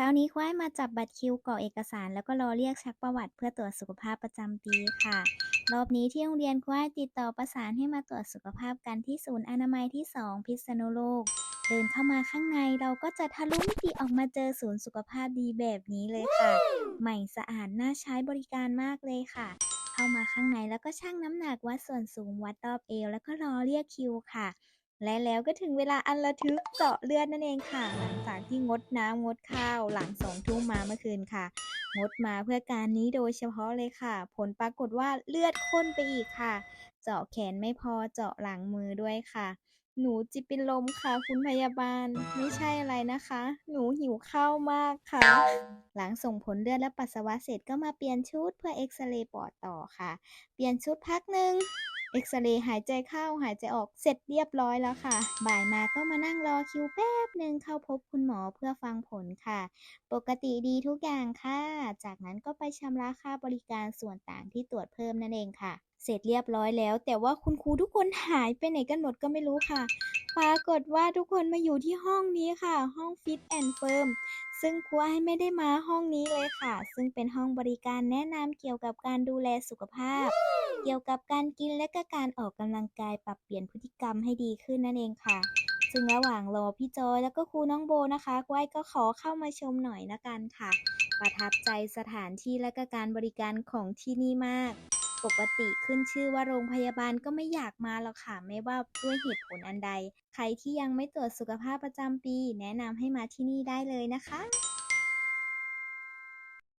ช้านี้ควายมาจับบัตรคิวกรอกเอกสาร แล้วก็รอเรียกชักประวัติเพื่อตรวจสุขภาพประจำปีค่ะ รอบนี้ที่โรงเรียนควายติดต่อประสานให้มาตรวจสุขภาพกันที่ศูนย์อนามัยที่ 2 พิษณุโลก เดินเข้ามาข้างในเราก็จะทะลุมิติออกมาเจอศูนย์สุขภาพดีแบบนี้เลยค่ะ ใหม่สะอาดน่าใช้บริการมากเลยค่ะ เข้ามาข้างในแล้วก็ชั่งน้ำหนักวัดส่วนสูงวัดรอบเอว แล้วก็รอเรียกคิวค่ะ และแล้วก็ถึงเวลาอันระทึกเจาะเลือดนั่นเองค่ะ หลังจากที่งดน้ำงดข้าวหลังสองทุ่มมาเมื่อคืนค่ะ งดมาเพื่อการนี้โดยเฉพาะเลยค่ะ ผลปรากฏว่าเลือดข้นไปอีกค่ะ เจาะแขนไม่พอเจาะหลังมือด้วยค่ะ หนูจิเป็นลมค่ะ คุณพยาบาลไม่ใช่อะไรนะคะ หนูหิวข้าวมากค่ะ หลังส่งผลเลือดและปัสสาวะเสร็จก็มาเปลี่ยนชุดเพื่อเอ็กซเรย์ปอดต่อค่ะ เปลี่ยนชุดพักหนึ่ง เอ็กซเรย์หายใจเข้าหายใจออกเสร็จเรียบร้อยแล้วค่ะ บ่ายมาก็มานั่งรอคิวแป๊บหนึ่งเข้าพบคุณหมอเพื่อฟังผลค่ะ ปกติดีทุกอย่างค่ะ จากนั้นก็ไปชำระค่าบริการส่วนต่างที่ตรวจเพิ่มนั่นเองค่ะ เสร็จเรียบร้อยแล้ว แต่ว่าคุณครูทุกคนหายไปไหนกันหมดก็ไม่รู้ค่ะ ปรากฏว่าทุกคนมาอยู่ที่ห้องนี้ค่ะ ห้อง Fit and Firm ซึ่งครูไอ้ไม่ได้มาห้องนี้เลยค่ะ ซึ่งเป็นห้องบริการแนะนำเกี่ยวกับการดูแลสุขภาพ เกี่ยวกับการกินและก็การออกกำลังกายปรับเปลี่ยนพฤติกรรมให้ดีขึ้นนั่นเองค่ะ ซึ่งระหว่างรอพี่จอยแล้วก็ครูน้องโบนะคะครูไอ้ก็ขอเข้ามาชมหน่อยนะกันค่ะ ประทับใจสถานที่และก็การบริการของที่นี่มาก ปกติขึ้นชื่อว่าโรงพยาบาลก็ไม่อยากมาหรอกค่ะ ไม่ว่าด้วยเหตุผลอันใด ใครที่ยังไม่ตรวจสุขภาพประจำปี แนะนำให้มาที่นี่ได้เลยนะคะ